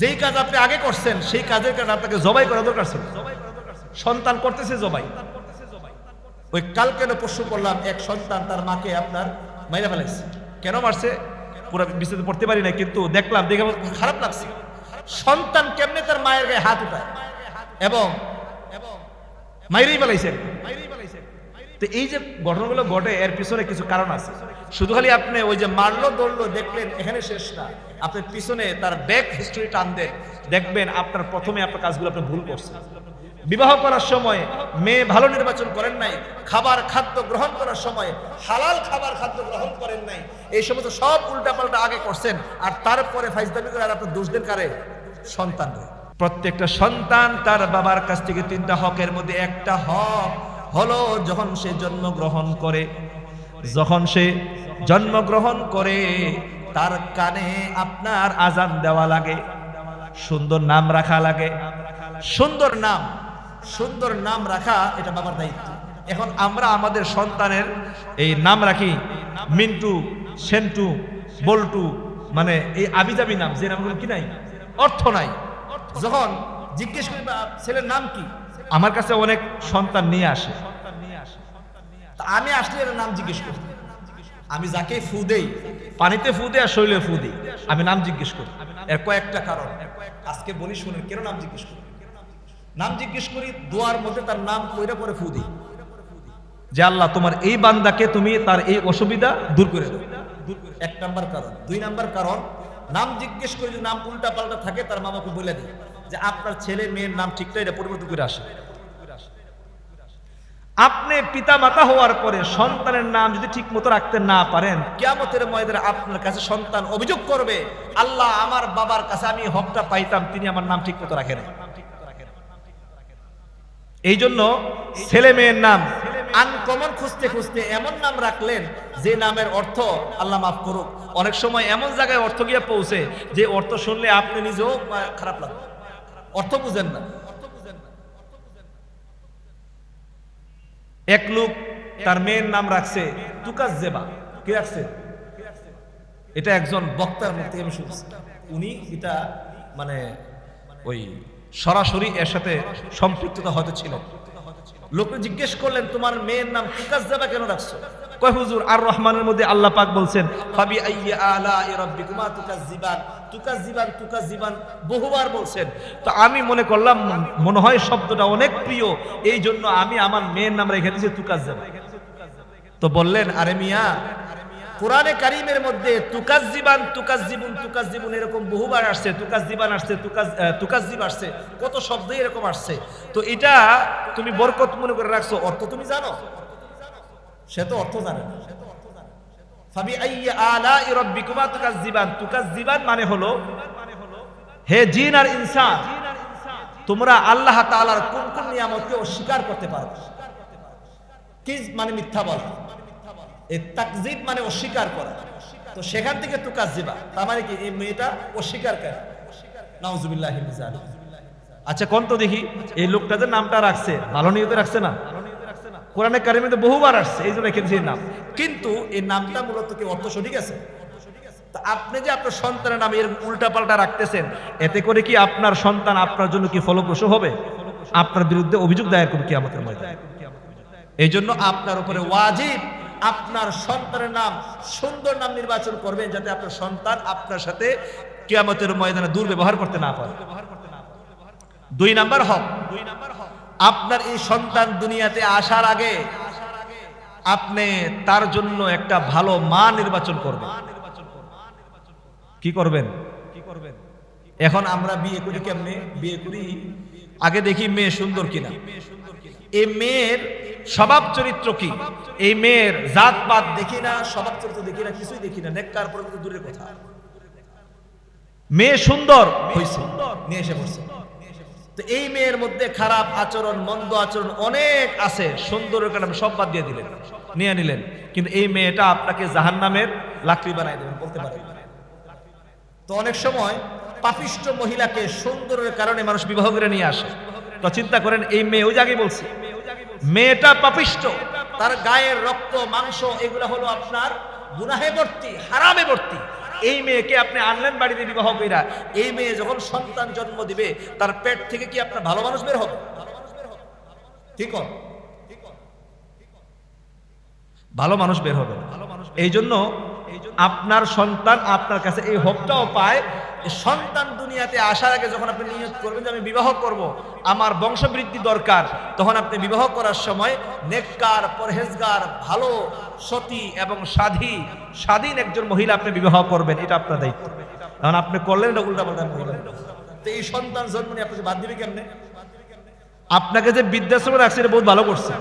যেই কাজ আপনি আগে করছেন, সেই কাজের কারণে আপনাকে জবাই করা দরকার ছিল। সন্তান করতেছে জবাই। ওই কালকে না পরশু করলাম, এক সন্তান তার মাকে আপনার মাইরা ফেলাইছে। কেন মারছে? পুরো বিস্তারিত পড়তে পারি না কিন্তু দেখলাম, দেখে খারাপ লাগছে। সন্তান কেমনে তার মায়ের গায়ে হাত উঠায়? এবং মাইরেই ফেলাইছে। তো এই যে ঘটনাগুলো ঘটে, এর পিছনে কিছু কারণ আছে। শুধু খালি আপনি ওই যে মারলো দৌড়লো দেখলেন, এখানে শেষ না। আপনি পিছনে তার ব্যাক হিস্ট্রি টান দেন। দেখবেন আপনার প্রথমে আপনার কাজগুলো আপনি ভুল করছেন। বিবাহ করার সময় মেয়ে ভালো নির্বাচন করেন নাই, খাবার, খাদ্য গ্রহণ করার সময় হালাল খাবার, খাদ্য গ্রহণ করেন নাই। এই সমস্ত সব উল্টাপাল্টা আগে করছেন, আর তারপরে ফাইজদামি করে আর আপনার দোষ দেন কারে? সন্তান প্রত্যেকটা সন্তান তার বাবার কাছ থেকে তিনটা হকের মধ্যে একটা হক। হলো যখন সে জন্মগ্রহণ করে। যখন সে জন্মগ্রহণ করে, তার কানে আপনার আজান দেওয়া লাগে, সুন্দর নাম রাখা লাগে। সুন্দর নাম সুন্দর নাম রাখা, এটা বাবার দায়িত্ব। এখন আমরা আমাদের সন্তানের এই নাম রাখি, মিন্টু, সেন্টু, বল্টু মানে এই আবিজাবি নাম, যে নামগুলো কি নাই? অর্থ নাই। যখন জিজ্ঞেস করি ছেলের নাম কি? আমার কাছে অনেক সন্তান নিয়ে আসে। আমি আসলে এর নাম জিজ্ঞেস করি। আমি যাকে ফু দেই পানিতে ফু দেই আর শরীরে ফু দিই আমি নাম জিজ্ঞেস করি। এর কয়েকটা কারণ। আজকে বলি শুনেন কেন নাম জিজ্ঞেস করি? নাম জিজ্ঞেস করি দোয়ার মধ্যে তার নাম কইরা পরে ফু দিই। যে আল্লাহ তোমার এই বান্দাকে তুমি তার এই অসুবিধা দূর করে দাও। এক নাম্বার কারণ। দুই নাম্বার কারণ নাম জিজ্ঞেস করে যদি নাম উল্টা পাল্টা থাকে তার মামাকে বলে দিই। যে আপনার ছেলে মেয়ের নাম ঠিকঠাক এটা পরিবর্তন করে আসে। আপনি পিতা মাতা হওয়ার পরে সন্তানের নাম যদি ঠিক মতো রাখতে না পারেন কেমতের ময়দানে আপনার কাছে সন্তান অভিযোগ করবে, আল্লাহ আমার বাবার কাছে আমি হকটা পাইতাম, তিনি আমার নাম ঠিক মতো রাখেন এই জন্য ছেলে মেয়ের নাম আনকমন খুঁজতে খুঁজতে এমন নাম রাখলেন, যে নামের অর্থ আল্লাহ মাফ করুক। অনেক সময় এমন জায়গায় অর্থ গিয়ে পৌঁছে, যে অর্থ শুনলে আপনি নিজেও খারাপ লাগবে। অর্থ বুঝেন না। এক লোক তার মেয়ের নাম রাখছে তুকাস জেবা। কি রাখছে? এটা একজন বক্তার মুখ থেকে আমি শুনছি। উনি এটা মানে ওই সরাসরি এর সাথে সম্পৃক্ততা হয়তো ছিল লোকে জিজ্ঞেস করলেন, তোমার মেয়ের নাম তুকাস জেবা কেন রাখছো? কয়, হুজুর, আর রহমানের মধ্যে আল্লাহ পাক বলছেন, ফাবি আইয়া আলা রাব্বিকুমা তুকাজ্জিবান। তুকাজ্জিবান তুকাজ্জিবান, বহুবার বলছেন। তো আমি মনে করলাম, মনে হয় শব্দটা অনেক প্রিয় এই জন্য আমি আমার মেয়ের নাম রেখে দিয়েছি তুকাজ্জিবান তো বললেন, আরে মিয়া কোরআনে কারিমের মধ্যে তুকাজ্জিবান তুকাজ্জিবুন তুকাজ্জিবুন এরকম বহুবার আসছে তুকাজ্জিবান আসছে তুকাজ আহ, তুকাজ্জিব আসছে কত শব্দ এরকম আসছে। তো এটা তুমি বরকত মনে করে রাখছো অর্থ তুমি জানো? সে তো অর্থ জানে না। মানে হলো হে জিন আর তোমরা আল্লাহ তাআলার কোন কোন নিয়ামতকে অস্বীকার করতে পারো। কি মানে মিথ্যা বলা? এই তাকজিব মানে অস্বীকার করা। তো সেখান থেকে তার মানে কি এই মেয়েটা অস্বীকার করে নাউজুবিল্লাহ আচ্ছা কোন তো দেখি এই লোকটা যে নামটা রাখছে ভালো নিয়তে রাখছে না? কোরআনে কারিমে তো বহুবার আসছে এই জন্য এই নাম। কিন্তু এই নামটা মূলত কি অর্থ সঠিক আছে? তা আপনি যে আপনার সন্তানের নাম এরকম উল্টা পাল্টা রাখতেছেন এতে করে কি আপনার সন্তান আপনার জন্য কি ফলপ্রসূ হবে? আপনার বিরুদ্ধে অভিযোগ দায়ের করবে কি আমাদের এই জন্য আপনার উপরে ওয়াজিব আপনার সন্তানের নাম, সুন্দর নাম নির্বাচন করবেন যাতে আপনার সন্তান আপনার সাথে কিয়ামতের ময়দানে দুর্ব্যবহার করতে না পারে। দুই নাম্বার হক। দুই নাম্বার হক আপনার এই সন্তান দুনিয়াতে আসার আগে আপনি তার জন্য একটা ভালো মা নির্বাচন করবেন কি করবেন। কি করবেন? এখন আমরা বিয়ে করি কেমনে? বিয়ে করি, আগে দেখি মেয়ে সুন্দর কিনা। এই মেয়ের স্বভাব চরিত্র কি? এই মেয়ের জাত পাত দেখি না, স্বভাব চরিত্র দেখি না, কিছুই দেখি না। নেককার পরে কিন্তু দূরের কথা। মেয়ে সুন্দর হয়েছে নিয়ে এসে পড়ছে। তো এই মেয়ের মধ্যে খারাপ আচরণ, মন্দ আচরণ অনেক আছে। সুন্দরের কারণে সব বাদ দিয়ে দিলেন, নিয়ে নিলেন। কিন্তু এই মেয়েটা আপনাকে জাহান্নামের লাকড়ি বানাই দেবেন, বলতে পারেন তো অনেক সময় পাপিষ্ট মহিলাকে সুন্দরের কারণে মানুষ বিবাহ করে নিয়ে আসে। তো চিন্তা করেন, এই মেয়ে ওই জায়গায় বলছে মেয়েটা পাপিষ্ট। তার গায়ের রক্ত মাংস এগুলো হলো আপনার গুনাহে ভর্তি হারামে ভর্তি। এই মেয়েকে আপনি আনলেন বাড়িতে বিবাহ কইরা। এই মেয়ে যখন সন্তান জন্ম দিবে তার পেট থেকে কি আপনার ভালো মানুষ বের হবে? ঠিক ভালো মানুষ বের হবে। এই জন্য আপনার সন্তান আপনার কাছে এই হকটাও পায় সন্তান দুনিয়াতে আসার আগে যখন আপনি নিয়ত করবেন যে আমি বিবাহ করব, আমার বংশবৃদ্ধি দরকার, তখন আপনি বিবাহ করার সময় নেককার, পরহেজগার, ভালো, সতী এবং সাধী, স্বাধীন একজন মহিলা আপনি বিবাহ করবেন, এটা আপনার দায়িত্ব। কারণ আপনি করলেন এটা উল্টা পাল্টা মহিলা তো এই সন্তান জন্ম নিয়ে আপনাকে বাদ দিবে কেমনে? আপনাকে যে বিদ্যাশ্রমে রাখছে, এটা বহুত ভালো করছে।